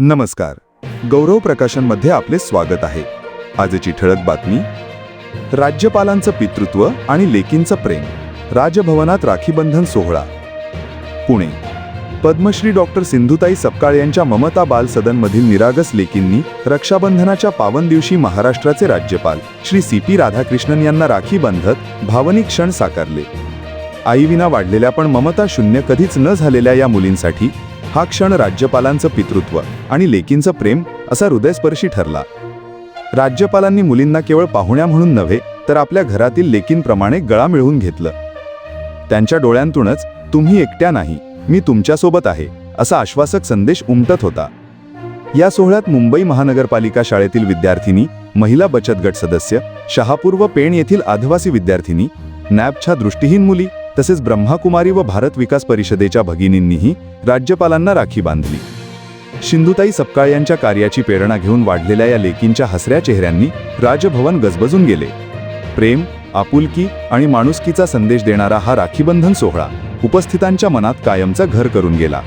नमस्कार. गौरव प्रकाशनमध्ये आपले स्वागत आहे. आजची ठळक बातमी राज्यपालांचं पितृत्व आणि लेकींचं प्रेम राजभवनात राखीबंधन सोहळा. पुणे पद्मश्री डॉक्टर सिंधुताई सपकाळ यांच्या ममता बाल सदनमधील निरागस लेकींनी रक्षाबंधनाच्या पावन दिवशी महाराष्ट्राचे राज्यपाल श्री सी पी राधाकृष्णन यांना राखी बांधत भावनिक क्षण साकारले. आईविना वाढलेल्या पण ममता शून्य कधीच न झालेल्या या मुलींसाठी हा क्षण राज्यपालांचं पितृत्व आणि लेकींचं प्रेम असा हृदयस्पर्शी ठरला. राज्यपालांनी मुलींना केवळ पाहुण्या म्हणून नव्हे तर आपल्या घरातील लेकींप्रमाणे गळा मिळवून घेतलं. त्यांच्या डोळ्यांतूनच तुम्ही एकट्या नाही मी तुमच्यासोबत आहे असा आश्वासक संदेश उमटत होता. या सोहळ्यात मुंबई महानगरपालिका शाळेतील विद्यार्थिनी महिला बचत गट सदस्य शहापूर व पेण येथील आदिवासी विद्यार्थिनी नॅबच्या दृष्टीहीन मुली तसेच ब्रह्माकुमारी व भारत विकास परिषदेच्या भगिनींनीही राज्यपालांना राखी बांधली. शिंदुताई सपकाळ यांच्या कार्याची प्रेरणा घेऊन वाढलेल्या या लेकींच्या हसऱ्या चेहऱ्यांनी राजभवन गजबजून गेले. प्रेम आपुलकी आणि माणुसकीचा संदेश देणारा हा राखीबंधन सोहळा उपस्थितांच्या मनात कायमचा घर करून गेला.